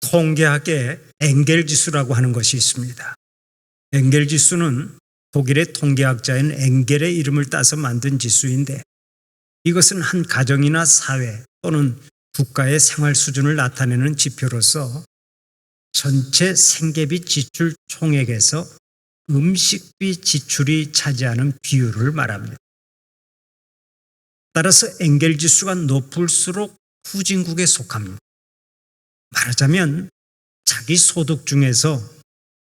통계학에 엥겔 지수라고 하는 것이 있습니다. 엥겔 지수는 독일의 통계학자인 엥겔의 이름을 따서 만든 지수인데 이것은 한 가정이나 사회 또는 국가의 생활 수준을 나타내는 지표로서 전체 생계비 지출 총액에서 음식비 지출이 차지하는 비율을 말합니다. 따라서 엥겔 지수가 높을수록 후진국에 속합니다. 말하자면 자기 소득 중에서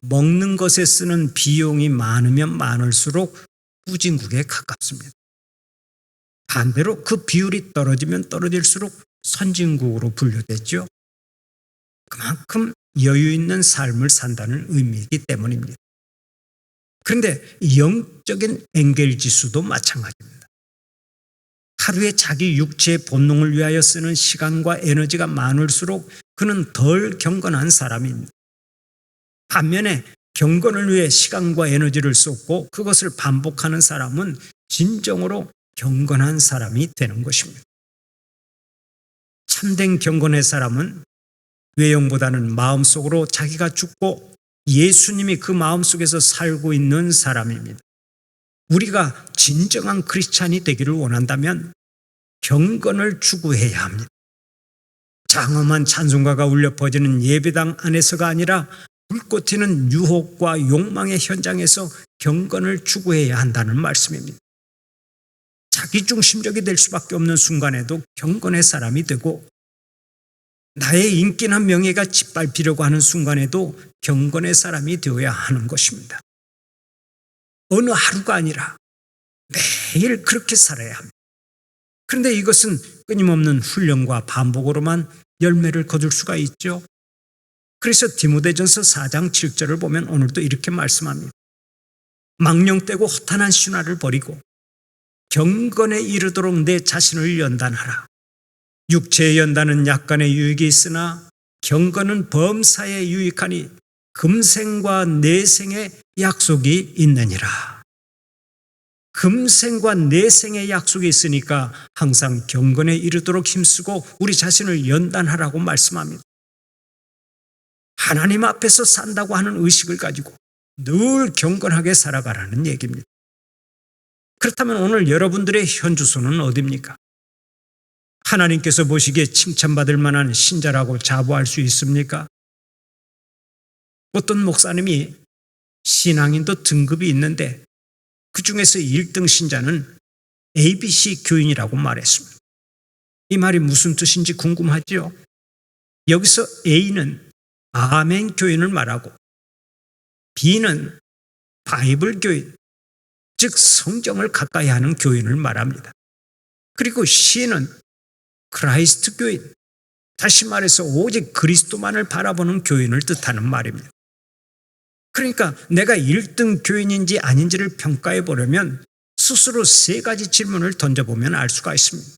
먹는 것에 쓰는 비용이 많으면 많을수록 후진국에 가깝습니다. 반대로 그 비율이 떨어지면 떨어질수록 선진국으로 분류됐죠. 그만큼 여유 있는 삶을 산다는 의미이기 때문입니다. 그런데 영적인 엥겔 지수도 마찬가지입니다. 하루에 자기 육체의 본능을 위하여 쓰는 시간과 에너지가 많을수록 그는 덜 경건한 사람입니다. 반면에 경건을 위해 시간과 에너지를 쏟고 그것을 반복하는 사람은 진정으로 경건한 사람이 되는 것입니다. 참된 경건의 사람은 외형보다는 마음속으로 자기가 죽고 예수님이 그 마음속에서 살고 있는 사람입니다. 우리가 진정한 크리스찬이 되기를 원한다면 경건을 추구해야 합니다. 장엄한 찬송가가 울려 퍼지는 예배당 안에서가 아니라 불꽃 튀는 유혹과 욕망의 현장에서 경건을 추구해야 한다는 말씀입니다. 자기 중심적이 될 수밖에 없는 순간에도 경건의 사람이 되고 나의 인기나 명예가 짓밟히려고 하는 순간에도 경건의 사람이 되어야 하는 것입니다. 어느 하루가 아니라 매일 그렇게 살아야 합니다. 그런데 이것은 끊임없는 훈련과 반복으로만 열매를 거둘 수가 있죠. 그래서 디모데전서 4장 7절을 보면 오늘도 이렇게 말씀합니다. 망령되고 허탄한 신화를 버리고 경건에 이르도록 내 자신을 연단하라. 육체의 연단은 약간의 유익이 있으나 경건은 범사에 유익하니 금생과 내생의 약속이 있느니라. 금생과 내생의 약속이 있으니까 항상 경건에 이르도록 힘쓰고 우리 자신을 연단하라고 말씀합니다. 하나님 앞에서 산다고 하는 의식을 가지고 늘 경건하게 살아가라는 얘기입니다. 그렇다면 오늘 여러분들의 현주소는 어디입니까? 하나님께서 보시기에 칭찬받을 만한 신자라고 자부할 수 있습니까? 어떤 목사님이 신앙인도 등급이 있는데 그 중에서 1등 신자는 ABC 교인이라고 말했습니다. 이 말이 무슨 뜻인지 궁금하죠? 여기서 A는 아멘 교인을 말하고 B는 바이블 교인, 즉 성경을 가까이 하는 교인을 말합니다. 그리고 C는 크라이스트 교인, 다시 말해서 오직 그리스도만을 바라보는 교인을 뜻하는 말입니다. 그러니까 내가 1등 교인인지 아닌지를 평가해 보려면 스스로 세 가지 질문을 던져보면 알 수가 있습니다.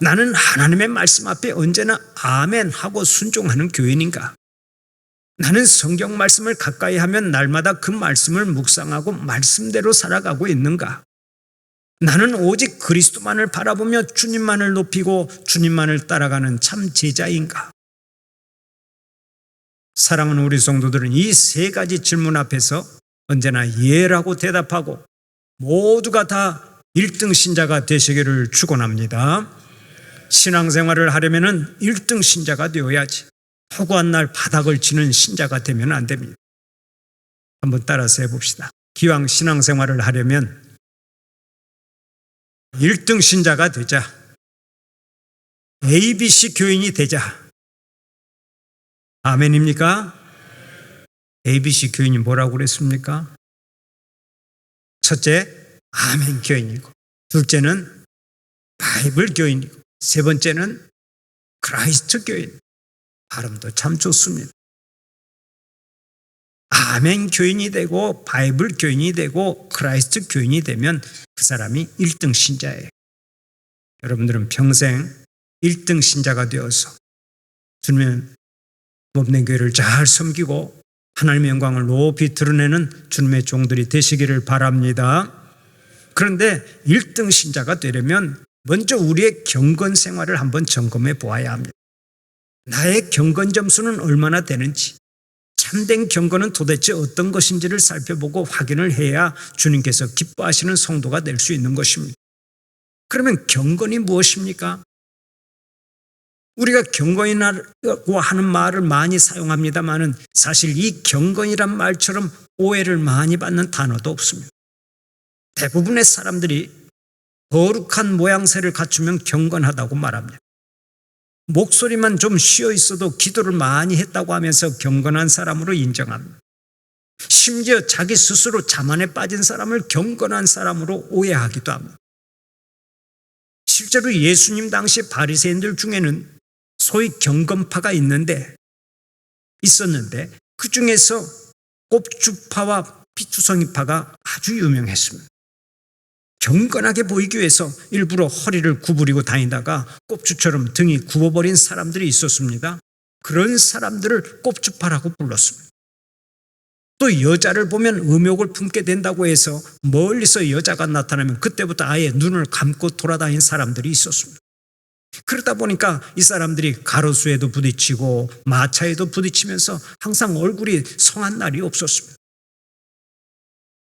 나는 하나님의 말씀 앞에 언제나 아멘 하고 순종하는 교인인가? 나는 성경 말씀을 가까이 하면 날마다 그 말씀을 묵상하고 말씀대로 살아가고 있는가? 나는 오직 그리스도만을 바라보며 주님만을 높이고 주님만을 따라가는 참 제자인가? 사랑하는 우리 성도들은 이 세 가지 질문 앞에서 언제나 예라고 대답하고 모두가 다 1등 신자가 되시기를 축원합니다. 신앙생활을 하려면 1등 신자가 되어야지. 허구한 날 바닥을 치는 신자가 되면 안 됩니다. 한번 따라서 해봅시다. 기왕 신앙생활을 하려면 1등 신자가 되자. ABC 교인이 되자. 아멘입니까? ABC 교인이 뭐라고 그랬습니까? 첫째, 아멘 교인이고, 둘째는 바이블 교인이고, 세 번째는 크라이스트 교인. 발음도 참 좋습니다. 아멘 교인이 되고 바이블 교인이 되고 크라이스트 교인이 되면 그 사람이 1등 신자예요. 여러분들은 평생 1등 신자가 되어서 주님의 몸된 교회를 잘 섬기고 하나님의 영광을 높이 드러내는 주님의 종들이 되시기를 바랍니다. 그런데 1등 신자가 되려면 먼저 우리의 경건 생활을 한번 점검해 보아야 합니다. 나의 경건 점수는 얼마나 되는지, 참된 경건은 도대체 어떤 것인지를 살펴보고 확인을 해야 주님께서 기뻐하시는 성도가 될 수 있는 것입니다. 그러면 경건이 무엇입니까? 우리가 경건이라고 하는 말을 많이 사용합니다만은 사실 이 경건이란 말처럼 오해를 많이 받는 단어도 없습니다. 대부분의 사람들이 거룩한 모양새를 갖추면 경건하다고 말합니다. 목소리만 좀 쉬어 있어도 기도를 많이 했다고 하면서 경건한 사람으로 인정합니다. 심지어 자기 스스로 자만에 빠진 사람을 경건한 사람으로 오해하기도 합니다. 실제로 예수님 당시 바리새인들 중에는 소위 경건파가 있는데 있었는데 그 중에서 꼽주파와 피투성이파가 아주 유명했습니다. 경건하게 보이기 위해서 일부러 허리를 구부리고 다니다가 꼽주처럼 등이 굽어버린 사람들이 있었습니다. 그런 사람들을 꼽주파라고 불렀습니다. 또 여자를 보면 음욕을 품게 된다고 해서 멀리서 여자가 나타나면 그때부터 아예 눈을 감고 돌아다닌 사람들이 있었습니다. 그러다 보니까 이 사람들이 가로수에도 부딪히고 마차에도 부딪히면서 항상 얼굴이 성한 날이 없었습니다.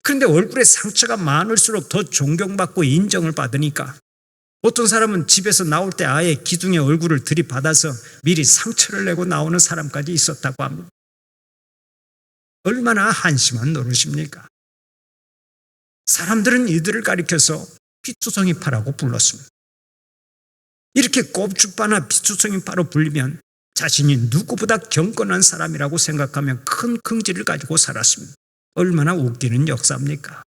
그런데 얼굴에 상처가 많을수록 더 존경받고 인정을 받으니까 어떤 사람은 집에서 나올 때 아예 기둥에 얼굴을 들이받아서 미리 상처를 내고 나오는 사람까지 있었다고 합니다. 얼마나 한심한 노릇입니까? 사람들은 이들을 가리켜서 피투성이 파라고 불렀습니다. 이렇게 꼽주파나 피투성이파로 불리면 자신이 누구보다 경건한 사람이라고 생각하면 큰 긍지를 가지고 살았습니다. 얼마나 웃기는 역사입니까?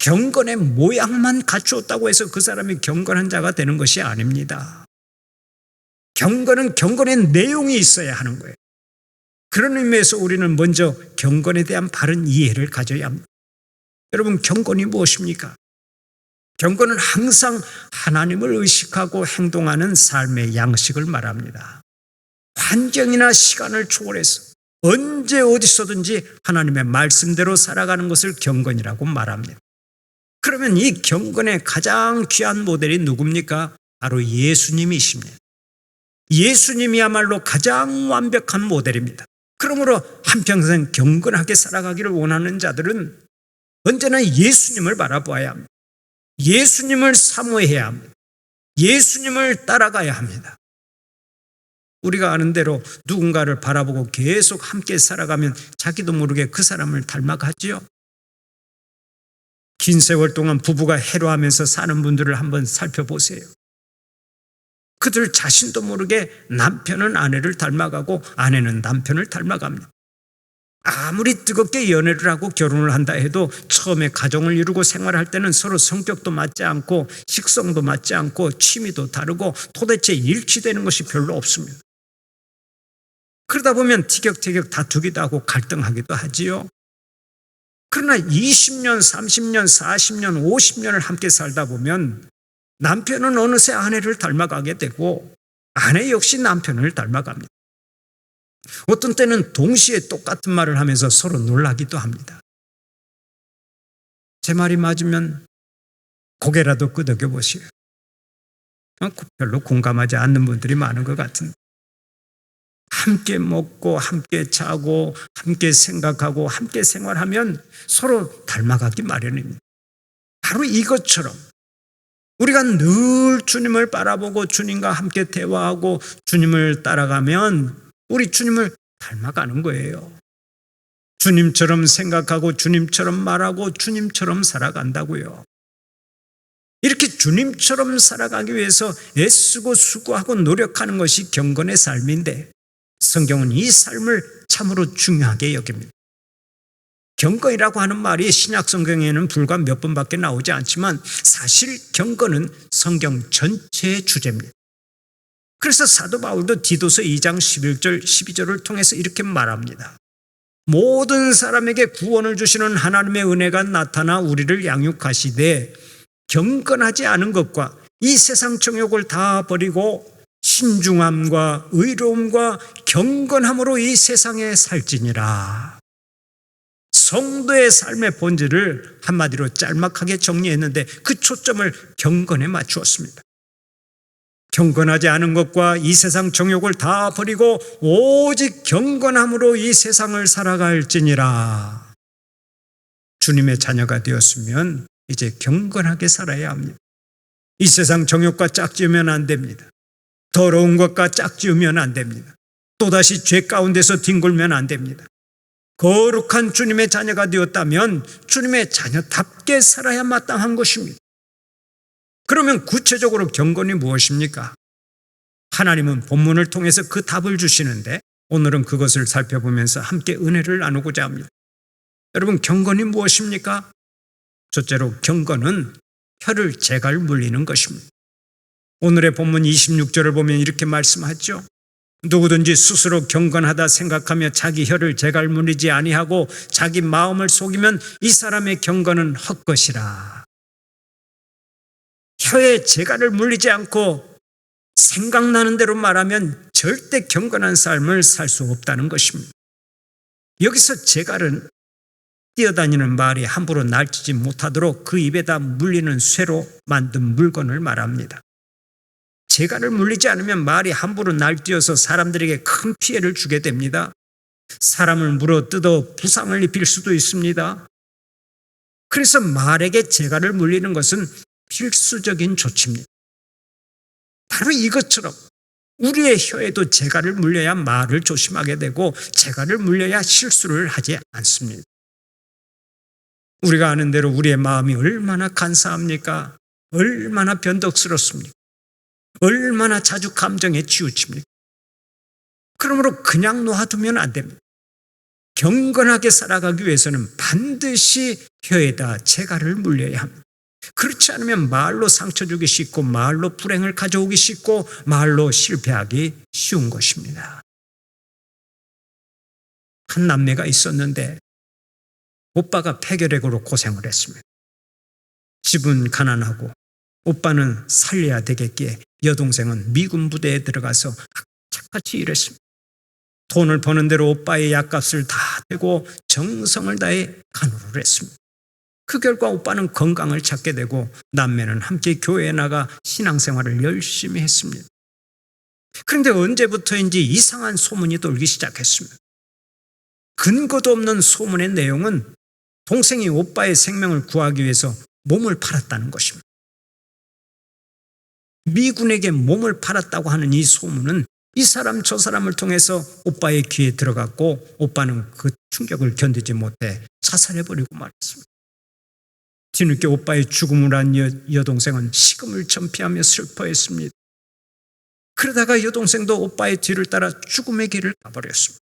경건의 모양만 갖추었다고 해서 그 사람이 경건한 자가 되는 것이 아닙니다. 경건은 경건의 내용이 있어야 하는 거예요. 그런 의미에서 우리는 먼저 경건에 대한 바른 이해를 가져야 합니다. 여러분, 경건이 무엇입니까? 경건은 항상 하나님을 의식하고 행동하는 삶의 양식을 말합니다. 환경이나 시간을 초월해서 언제 어디서든지 하나님의 말씀대로 살아가는 것을 경건이라고 말합니다. 그러면 이 경건의 가장 귀한 모델이 누굽니까? 바로 예수님이십니다. 예수님이야말로 가장 완벽한 모델입니다. 그러므로 한평생 경건하게 살아가기를 원하는 자들은 언제나 예수님을 바라보아야 합니다. 예수님을 사모해야 합니다. 예수님을 따라가야 합니다. 우리가 아는 대로 누군가를 바라보고 계속 함께 살아가면 자기도 모르게 그 사람을 닮아가지요. 긴 세월 동안 부부가 해로하면서 사는 분들을 한번 살펴보세요. 그들 자신도 모르게 남편은 아내를 닮아가고 아내는 남편을 닮아갑니다. 아무리 뜨겁게 연애를 하고 결혼을 한다 해도 처음에 가정을 이루고 생활할 때는 서로 성격도 맞지 않고 식성도 맞지 않고 취미도 다르고 도대체 일치되는 것이 별로 없습니다. 그러다 보면 티격태격 다투기도 하고 갈등하기도 하지요. 그러나 20년, 30년, 40년, 50년을 함께 살다 보면 남편은 어느새 아내를 닮아가게 되고 아내 역시 남편을 닮아갑니다. 어떤 때는 동시에 똑같은 말을 하면서 서로 놀라기도 합니다. 제 말이 맞으면 고개라도 끄덕여 보시오. 어, 별로 공감하지 않는 분들이 많은 것 같은데. 함께 먹고 함께 자고 함께 생각하고 함께 생활하면 서로 닮아가기 마련입니다. 바로 이것처럼 우리가 늘 주님을 바라보고 주님과 함께 대화하고 주님을 따라가면 우리 주님을 닮아가는 거예요. 주님처럼 생각하고 주님처럼 말하고 주님처럼 살아간다고요. 이렇게 주님처럼 살아가기 위해서 애쓰고 수고하고 노력하는 것이 경건의 삶인데 성경은 이 삶을 참으로 중요하게 여깁니다. 경건이라고 하는 말이 신약 성경에는 불과 몇 번밖에 나오지 않지만 사실 경건은 성경 전체의 주제입니다. 그래서 사도 바울도 디도서 2장 11절 12절을 통해서 이렇게 말합니다. 모든 사람에게 구원을 주시는 하나님의 은혜가 나타나 우리를 양육하시되 경건하지 않은 것과 이 세상 정욕을 다 버리고 신중함과 의로움과 경건함으로 이 세상에 살지니라. 성도의 삶의 본질을 한마디로 짤막하게 정리했는데 그 초점을 경건에 맞추었습니다. 경건하지 않은 것과 이 세상 정욕을 다 버리고 오직 경건함으로 이 세상을 살아갈지니라. 주님의 자녀가 되었으면 이제 경건하게 살아야 합니다. 이 세상 정욕과 짝지으면 안 됩니다. 더러운 것과 짝지으면 안 됩니다. 또다시 죄 가운데서 뒹굴면 안 됩니다. 거룩한 주님의 자녀가 되었다면 주님의 자녀답게 살아야 마땅한 것입니다. 그러면 구체적으로 경건이 무엇입니까? 하나님은 본문을 통해서 그 답을 주시는데 오늘은 그것을 살펴보면서 함께 은혜를 나누고자 합니다. 여러분, 경건이 무엇입니까? 첫째로 경건은 혀를 재갈 물리는 것입니다. 오늘의 본문 26절을 보면 이렇게 말씀하죠. 누구든지 스스로 경건하다 생각하며 자기 혀를 재갈 물리지 아니하고 자기 마음을 속이면 이 사람의 경건은 헛것이라. 혀에 재갈을 물리지 않고 생각나는 대로 말하면 절대 경건한 삶을 살 수 없다는 것입니다. 여기서 재갈은 뛰어다니는 말이 함부로 날치지 못하도록 그 입에다 물리는 쇠로 만든 물건을 말합니다. 재갈을 물리지 않으면 말이 함부로 날뛰어서 사람들에게 큰 피해를 주게 됩니다. 사람을 물어 뜯어 부상을 입힐 수도 있습니다. 그래서 말에게 재갈을 물리는 것은 필수적인 조치입니다. 바로 이것처럼 우리의 혀에도 재갈을 물려야 말을 조심하게 되고 재갈을 물려야 실수를 하지 않습니다. 우리가 아는 대로 우리의 마음이 얼마나 간사합니까? 얼마나 변덕스럽습니까? 얼마나 자주 감정에 치우칩니까? 그러므로 그냥 놓아두면 안 됩니다. 경건하게 살아가기 위해서는 반드시 혀에다 재갈을 물려야 합니다. 그렇지 않으면 말로 상처 주기 쉽고 말로 불행을 가져오기 쉽고 말로 실패하기 쉬운 것입니다. 한 남매가 있었는데 오빠가 폐결핵으로 고생을 했습니다. 집은 가난하고 오빠는 살려야 되겠기에 여동생은 미군 부대에 들어가서 착같이 일했습니다. 돈을 버는 대로 오빠의 약값을 다 대고 정성을 다해 간호를 했습니다. 그 결과 오빠는 건강을 찾게 되고 남매는 함께 교회에 나가 신앙생활을 열심히 했습니다. 그런데 언제부터인지 이상한 소문이 돌기 시작했습니다. 근거도 없는 소문의 내용은 동생이 오빠의 생명을 구하기 위해서 몸을 팔았다는 것입니다. 미군에게 몸을 팔았다고 하는 이 소문은 이 사람 저 사람을 통해서 오빠의 귀에 들어갔고 오빠는 그 충격을 견디지 못해 자살해버리고 말았습니다. 뒤늦게 오빠의 죽음을 한 여, 여동생은 식음을 전폐하며 슬퍼했습니다. 그러다가 여동생도 오빠의 뒤를 따라 죽음의 길을 가버렸습니다.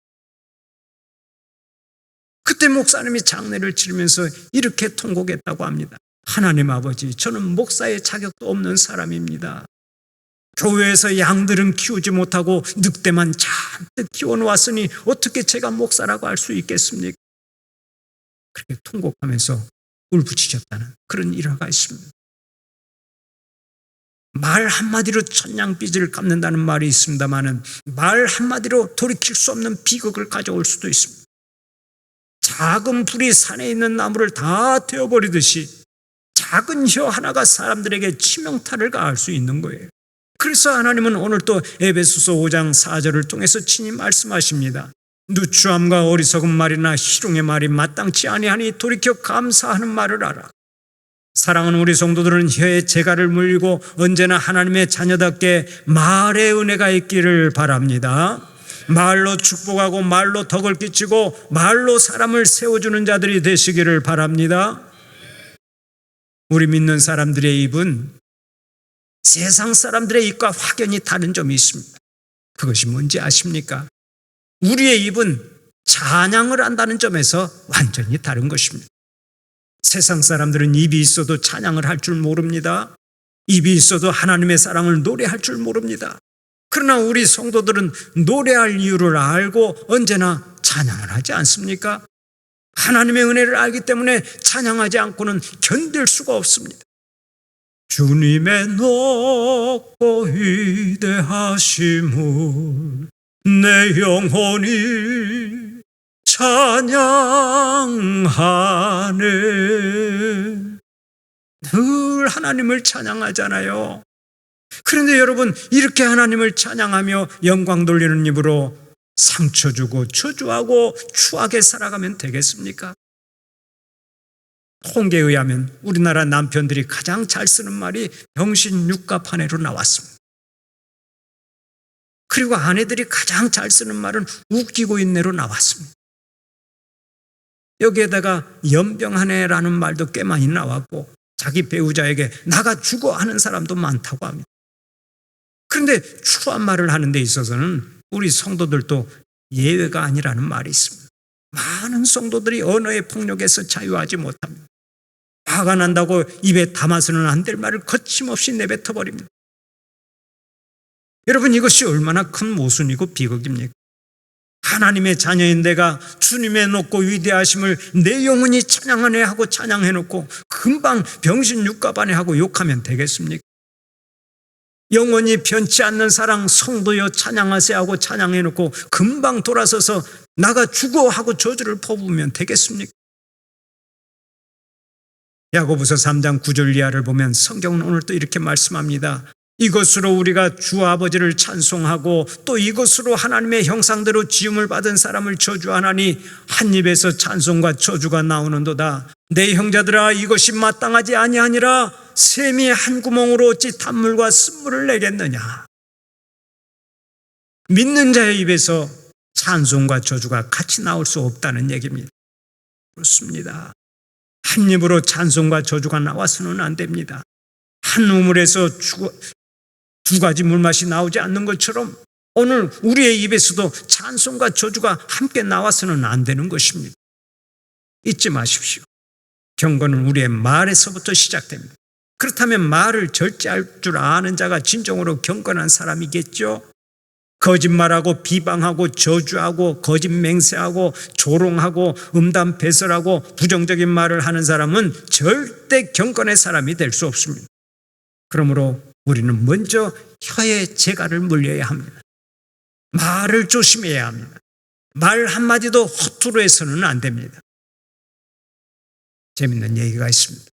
그때 목사님이 장례를 치르면서 이렇게 통곡했다고 합니다. 하나님 아버지, 저는 목사의 자격도 없는 사람입니다. 교회에서 양들은 키우지 못하고 늑대만 잔뜩 키워놓았으니 어떻게 제가 목사라고 할 수 있겠습니까? 그렇게 통곡하면서 울부짖었다는 그런 일화가 있습니다. 말 한마디로 천냥빚을 갚는다는 말이 있습니다만은 말 한마디로 돌이킬 수 없는 비극을 가져올 수도 있습니다. 작은 불이 산에 있는 나무를 다 태워버리듯이 작은 혀 하나가 사람들에게 치명타를 가할 수 있는 거예요. 그래서 하나님은 오늘 또 에베소서 5장 4절을 통해서 친히 말씀하십니다. 누추함과 어리석은 말이나 희롱의 말이 마땅치 아니하니 돌이켜 감사하는 말을 알아. 사랑하는 우리 성도들은 혀에 재갈을 물리고 언제나 하나님의 자녀답게 말의 은혜가 있기를 바랍니다. 말로 축복하고 말로 덕을 끼치고 말로 사람을 세워주는 자들이 되시기를 바랍니다. 우리 믿는 사람들의 입은 세상 사람들의 입과 확연히 다른 점이 있습니다. 그것이 뭔지 아십니까? 우리의 입은 찬양을 한다는 점에서 완전히 다른 것입니다. 세상 사람들은 입이 있어도 찬양을 할 줄 모릅니다. 입이 있어도 하나님의 사랑을 노래할 줄 모릅니다. 그러나 우리 성도들은 노래할 이유를 알고 언제나 찬양을 하지 않습니까? 하나님의 은혜를 알기 때문에 찬양하지 않고는 견딜 수가 없습니다. 주님의 높고 위대하심을 내 영혼이 찬양하네. 늘 하나님을 찬양하잖아요. 그런데 여러분 이렇게 하나님을 찬양하며 영광 돌리는 입으로 상처 주고 저주하고 추하게 살아가면 되겠습니까? 통계에 의하면 우리나라 남편들이 가장 잘 쓰는 말이 병신 육가판에로 나왔습니다. 그리고 아내들이 가장 잘 쓰는 말은 웃기고 있네로 나왔습니다. 여기에다가 연병하네라는 말도 꽤 많이 나왔고 자기 배우자에게 나가 죽어 하는 사람도 많다고 합니다. 그런데 추한 말을 하는 데 있어서는 우리 성도들도 예외가 아니라는 말이 있습니다. 많은 성도들이 언어의 폭력에서 자유하지 못합니다. 화가 난다고 입에 담아서는 안 될 말을 거침없이 내뱉어 버립니다. 여러분 이것이 얼마나 큰 모순이고 비극입니까? 하나님의 자녀인 내가 주님의 높고 위대하심을 내 영혼이 찬양하네 하고 찬양해 놓고 금방 병신 육가반에 하고 욕하면 되겠습니까? 영원히 변치 않는 사랑 성도여 찬양하세 하고 찬양해 놓고 금방 돌아서서 나가 죽어 하고 저주를 퍼부으면 되겠습니까? 야고보서 3장 9절 이하를 보면 성경은 오늘 또 이렇게 말씀합니다. 이것으로 우리가 주 아버지를 찬송하고 또 이것으로 하나님의 형상대로 지음을 받은 사람을 저주하나니 한 입에서 찬송과 저주가 나오는도다. 내 형제들아 이것이 마땅하지 아니하니라 샘이 한 구멍으로 어찌 단물과 쓴물을 내겠느냐. 믿는 자의 입에서 찬송과 저주가 같이 나올 수 없다는 얘기입니다. 그렇습니다. 한 입으로 찬송과 저주가 나와서는 안 됩니다. 한 우물에서 두 가지 물맛이 나오지 않는 것처럼 오늘 우리의 입에서도 찬송과 저주가 함께 나와서는 안 되는 것입니다. 잊지 마십시오. 경건은 우리의 말에서부터 시작됩니다. 그렇다면 말을 절제할 줄 아는 자가 진정으로 경건한 사람이겠죠? 거짓말하고 비방하고 저주하고 거짓 맹세하고 조롱하고 음담 배설하고 부정적인 말을 하는 사람은 절대 경건의 사람이 될 수 없습니다. 그러므로 우리는 먼저 혀의 재갈을 물려야 합니다. 말을 조심해야 합니다. 말 한마디도 허투루 해서는 안 됩니다. 재밌는 얘기가 있습니다.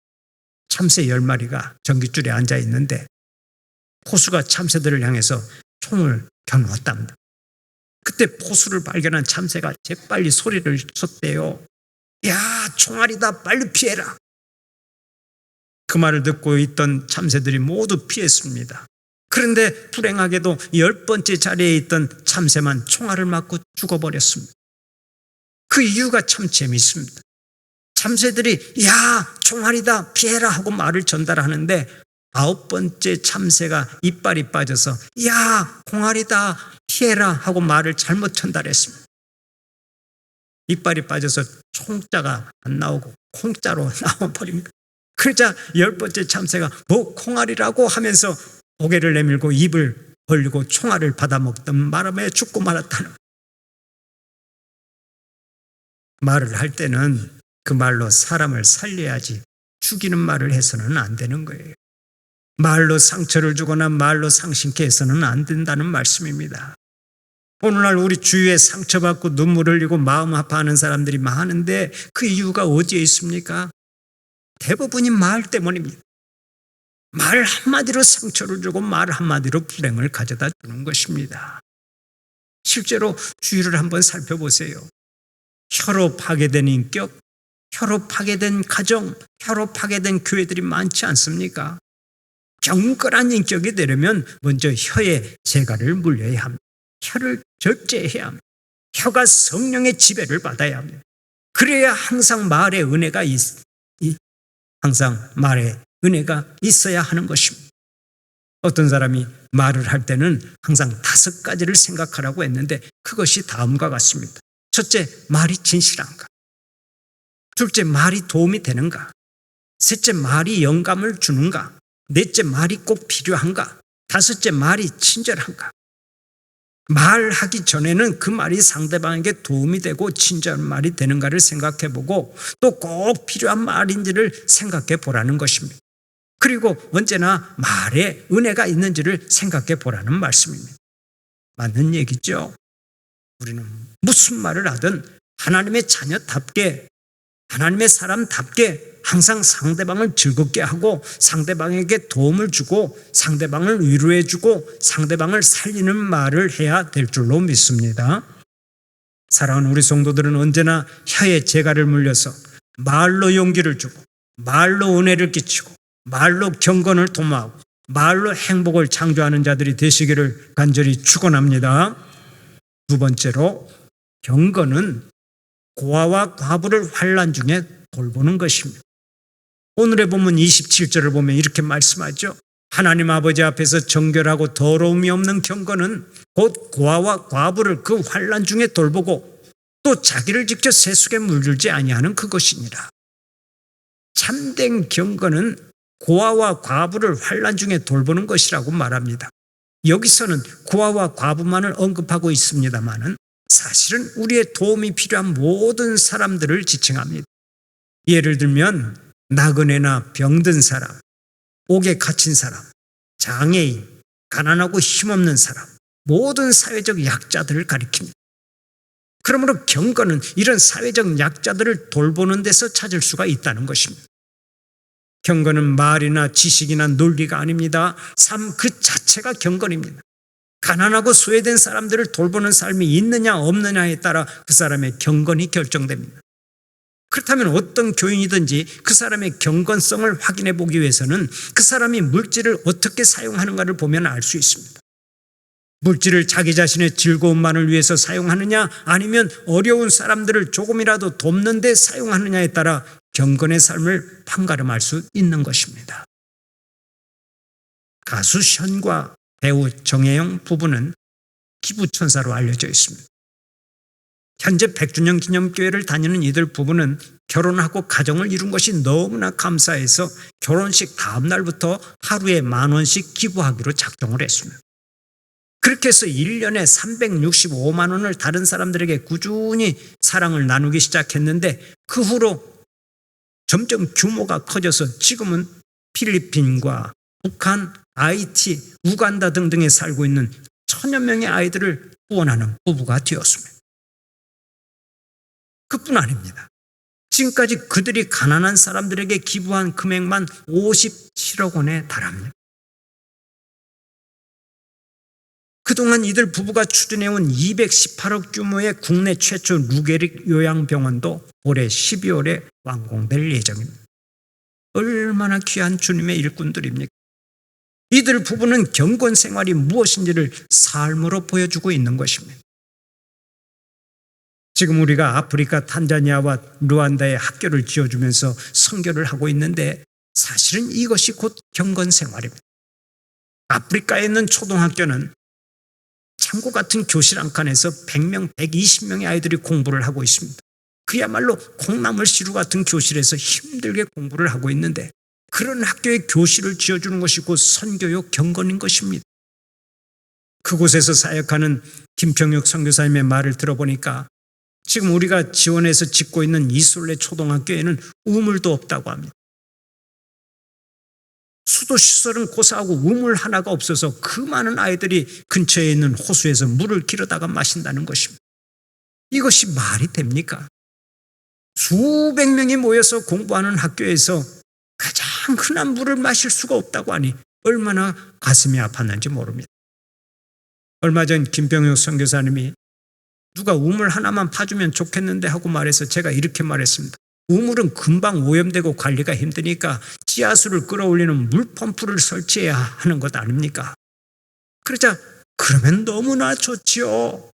참새 열 마리가 전깃줄에 앉아 있는데 포수가 참새들을 향해서 총을 겨누었답니다. 그때 포수를 발견한 참새가 재빨리 소리를 쳤대요. 야, 총알이다. 빨리 피해라. 그 말을 듣고 있던 참새들이 모두 피했습니다. 그런데 불행하게도 열 번째 자리에 있던 참새만 총알을 맞고 죽어버렸습니다. 그 이유가 참 재미있습니다. 참새들이 야 총알이다 피해라 하고 말을 전달하는데 아홉 번째 참새가 이빨이 빠져서 야 공알이다 피해라 하고 말을 잘못 전달했습니다. 이빨이 빠져서 총자가 안 나오고 콩자로 나와버립니다. 그러자 열 번째 참새가 뭐 콩알이라고 하면서 고개를 내밀고 입을 벌리고 총알을 받아먹던 바람에 죽고 말았다는 말을 할 때는 그 말로 사람을 살려야지 죽이는 말을 해서는 안 되는 거예요. 말로 상처를 주거나 말로 상심케 해서는 안 된다는 말씀입니다. 오늘날 우리 주위에 상처받고 눈물 흘리고 마음 아파하는 사람들이 많은데 그 이유가 어디에 있습니까? 대부분이 말 때문입니다. 말 한마디로 상처를 주고 말 한마디로 불행을 가져다 주는 것입니다. 실제로 주위를 한번 살펴보세요. 혀로 파괴된 인격, 혀로 파괴된 가정, 혀로 파괴된 교회들이 많지 않습니까? 경건한 인격이 되려면 먼저 혀에 재갈을 물려야 합니다. 혀를 절제해야 합니다. 혀가 성령의 지배를 받아야 합니다. 그래야 항상 말의 은혜가 있, 항상 말에 은혜가 있어야 하는 것입니다. 어떤 사람이 말을 할 때는 항상 다섯 가지를 생각하라고 했는데 그것이 다음과 같습니다. 첫째, 말이 진실한가? 둘째, 말이 도움이 되는가? 셋째, 말이 영감을 주는가? 넷째, 말이 꼭 필요한가? 다섯째, 말이 친절한가? 말하기 전에는 그 말이 상대방에게 도움이 되고 친절한 말이 되는가를 생각해 보고 또 꼭 필요한 말인지를 생각해 보라는 것입니다. 그리고 언제나 말에 은혜가 있는지를 생각해 보라는 말씀입니다. 맞는 얘기죠? 우리는 무슨 말을 하든 하나님의 자녀답게 하나님의 사람답게 항상 상대방을 즐겁게 하고 상대방에게 도움을 주고 상대방을 위로해 주고 상대방을 살리는 말을 해야 될 줄로 믿습니다. 사랑하는 우리 성도들은 언제나 혀에 재갈을 물려서 말로 용기를 주고 말로 은혜를 끼치고 말로 경건을 도모하고 말로 행복을 창조하는 자들이 되시기를 간절히 축원합니다. 두 번째로 경건은 고아와 과부를 환란 중에 돌보는 것입니다. 오늘의 본문 27절을 보면 이렇게 말씀하죠. 하나님 아버지 앞에서 정결하고 더러움이 없는 경건은 곧 고아와 과부를 그 환란 중에 돌보고 또 자기를 직접 세속에 물들지 아니하는 그것이니라. 참된 경건은 고아와 과부를 환란 중에 돌보는 것이라고 말합니다. 여기서는 고아와 과부만을 언급하고 있습니다만은 사실은 우리의 도움이 필요한 모든 사람들을 지칭합니다. 예를 들면 나그네나 병든 사람, 옥에 갇힌 사람, 장애인, 가난하고 힘없는 사람, 모든 사회적 약자들을 가리킵니다. 그러므로 경건은 이런 사회적 약자들을 돌보는 데서 찾을 수가 있다는 것입니다. 경건은 말이나 지식이나 논리가 아닙니다. 삶 그 자체가 경건입니다. 가난하고 소외된 사람들을 돌보는 삶이 있느냐 없느냐에 따라 그 사람의 경건이 결정됩니다. 그렇다면 어떤 교인이든지 그 사람의 경건성을 확인해 보기 위해서는 그 사람이 물질을 어떻게 사용하는가를 보면 알 수 있습니다. 물질을 자기 자신의 즐거움만을 위해서 사용하느냐 아니면 어려운 사람들을 조금이라도 돕는 데 사용하느냐에 따라 경건의 삶을 판가름할 수 있는 것입니다. 가수 션과 배우 정혜영 부부는 기부천사로 알려져 있습니다. 현재 100주년 기념교회를 다니는 이들 부부는 결혼하고 가정을 이룬 것이 너무나 감사해서 결혼식 다음 날부터 하루에 만 원씩 기부하기로 작정을 했습니다. 그렇게 해서 1년에 365만 원을 다른 사람들에게 꾸준히 사랑을 나누기 시작했는데 그 후로 점점 규모가 커져서 지금은 필리핀과 북한, 아이티, 우간다 등등에 살고 있는 천여 명의 아이들을 후원하는 부부가 되었습니다. 그뿐 아닙니다. 지금까지 그들이 가난한 사람들에게 기부한 금액만 57억 원에 달합니다. 그동안 이들 부부가 추진해온 218억 규모의 국내 최초 루게릭 요양병원도 올해 12월에 완공될 예정입니다. 얼마나 귀한 주님의 일꾼들입니까? 이들 부부는 경건 생활이 무엇인지를 삶으로 보여주고 있는 것입니다. 지금 우리가 아프리카 탄자니아와 루안다에 학교를 지어주면서 선교를 하고 있는데 사실은 이것이 곧 경건 생활입니다. 아프리카에 있는 초등학교는 창고 같은 교실 한 칸에서 100명, 120명의 아이들이 공부를 하고 있습니다. 그야말로 콩나물 시루 같은 교실에서 힘들게 공부를 하고 있는데 그런 학교에 교실을 지어주는 것이 곧 선교육 경건인 것입니다. 그곳에서 사역하는 김평육 선교사님의 말을 들어보니까 지금 우리가 지원해서 짓고 있는 이솔레 초등학교에는 우물도 없다고 합니다. 수도 시설은 고사하고 우물 하나가 없어서 그 많은 아이들이 근처에 있는 호수에서 물을 길어다가 마신다는 것입니다. 이것이 말이 됩니까? 수백 명이 모여서 공부하는 학교에서 가장 흔한 물을 마실 수가 없다고 하니 얼마나 가슴이 아팠는지 모릅니다. 얼마 전 김병혁 선교사님이 누가 우물 하나만 파주면 좋겠는데 하고 말해서 제가 이렇게 말했습니다. 우물은 금방 오염되고 관리가 힘드니까 지하수를 끌어올리는 물펌프를 설치해야 하는 것 아닙니까? 그러자 그러면 너무나 좋지요.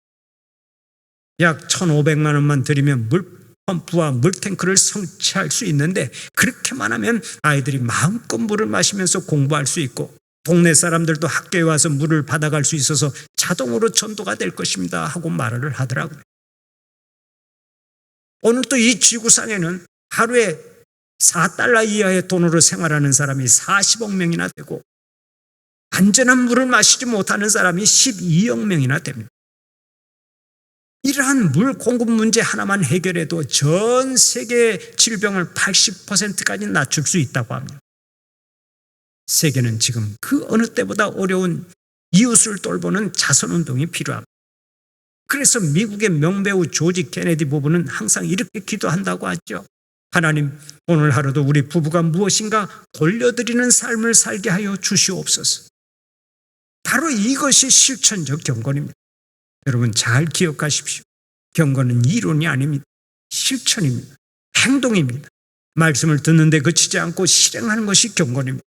약 1,500만 원만 들이면 물 펌프와 물탱크를 설치할 수 있는데 그렇게만 하면 아이들이 마음껏 물을 마시면서 공부할 수 있고 동네 사람들도 학교에 와서 물을 받아갈 수 있어서 자동으로 전도가 될 것입니다 하고 말을 하더라고요. 오늘 또이 지구상에는 하루에 4달러 이하의 돈으로 생활하는 사람이 40억 명이나 되고 안전한 물을 마시지 못하는 사람이 12억 명이나 됩니다. 이러한 물 공급 문제 하나만 해결해도 전 세계 질병을 80%까지 낮출 수 있다고 합니다. 세계는 지금 그 어느 때보다 어려운 이웃을 돌보는 자선 운동이 필요합니다. 그래서 미국의 명배우 조지 케네디 부부는 항상 이렇게 기도한다고 하죠. 하나님 오늘 하루도 우리 부부가 무엇인가 돌려드리는 삶을 살게 하여 주시옵소서. 바로 이것이 실천적 경건입니다. 여러분 잘 기억하십시오. 경건은 이론이 아닙니다. 실천입니다. 행동입니다. 말씀을 듣는데 그치지 않고 실행하는 것이 경건입니다.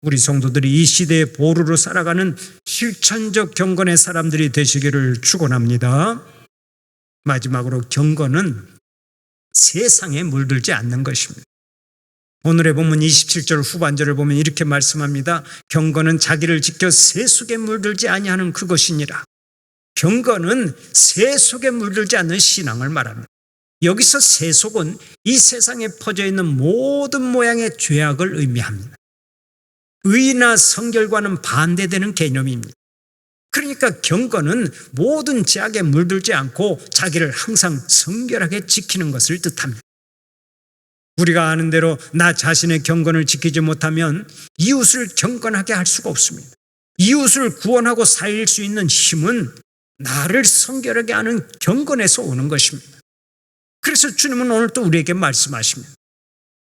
우리 성도들이 이 시대의 보루로 살아가는 실천적 경건의 사람들이 되시기를 축원합니다. 마지막으로 경건은 세상에 물들지 않는 것입니다. 오늘의 본문 27절 후반절을 보면 이렇게 말씀합니다. 경건은 자기를 지켜 세속에 물들지 아니하는 그것이니라. 경건은 세속에 물들지 않는 신앙을 말합니다. 여기서 세속은 이 세상에 퍼져 있는 모든 모양의 죄악을 의미합니다. 의나 성결과는 반대되는 개념입니다. 그러니까 경건은 모든 죄악에 물들지 않고 자기를 항상 성결하게 지키는 것을 뜻합니다. 우리가 아는 대로 나 자신의 경건을 지키지 못하면 이웃을 경건하게 할 수가 없습니다. 이웃을 구원하고 살릴 수 있는 힘은 나를 성결하게 하는 경건에서 오는 것입니다. 그래서 주님은 오늘 또 우리에게 말씀하십니다.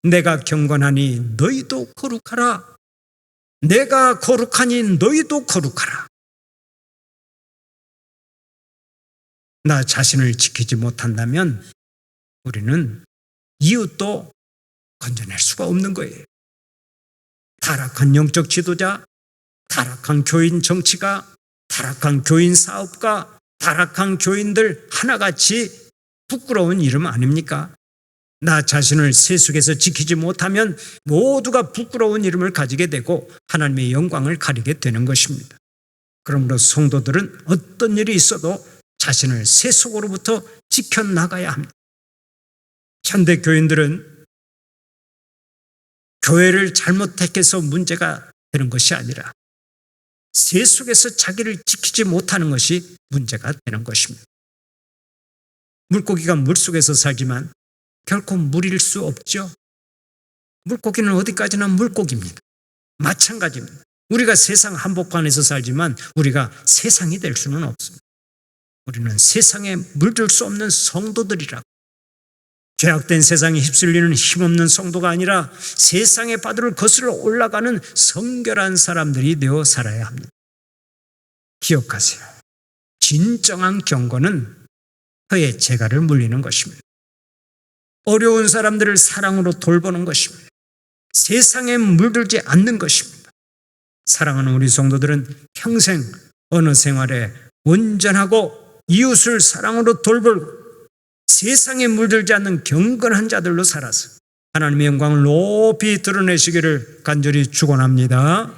내가 경건하니 너희도 거룩하라. 내가 거룩하니 너희도 거룩하라. 나 자신을 지키지 못한다면 우리는 이웃도 건져낼 수가 없는 거예요. 타락한 영적 지도자, 타락한 교인 정치가, 타락한 교인 사업가, 타락한 교인들 하나같이 부끄러운 이름 아닙니까? 나 자신을 세속에서 지키지 못하면 모두가 부끄러운 이름을 가지게 되고 하나님의 영광을 가리게 되는 것입니다. 그러므로 성도들은 어떤 일이 있어도 자신을 세속으로부터 지켜나가야 합니다. 현대 교인들은 교회를 잘못 택해서 문제가 되는 것이 아니라 세속에서 자기를 지키지 못하는 것이 문제가 되는 것입니다. 물고기가 물속에서 살지만 결코 물일 수 없죠. 물고기는 어디까지나 물고기입니다. 마찬가지입니다. 우리가 세상 한복판에서 살지만 우리가 세상이 될 수는 없습니다. 우리는 세상에 물들 수 없는 성도들이라고. 죄악된 세상에 휩쓸리는 힘없는 성도가 아니라 세상의 바다를 거슬러 올라가는 성결한 사람들이 되어 살아야 합니다. 기억하세요. 진정한 경건은 혀의 재갈을 물리는 것입니다. 어려운 사람들을 사랑으로 돌보는 것입니다. 세상에 물들지 않는 것입니다. 사랑하는 우리 성도들은 평생 어느 생활에 온전하고 이웃을 사랑으로 돌보고 세상에 물들지 않는 경건한 자들로 살아서 하나님의 영광을 높이 드러내시기를 간절히 축원합니다.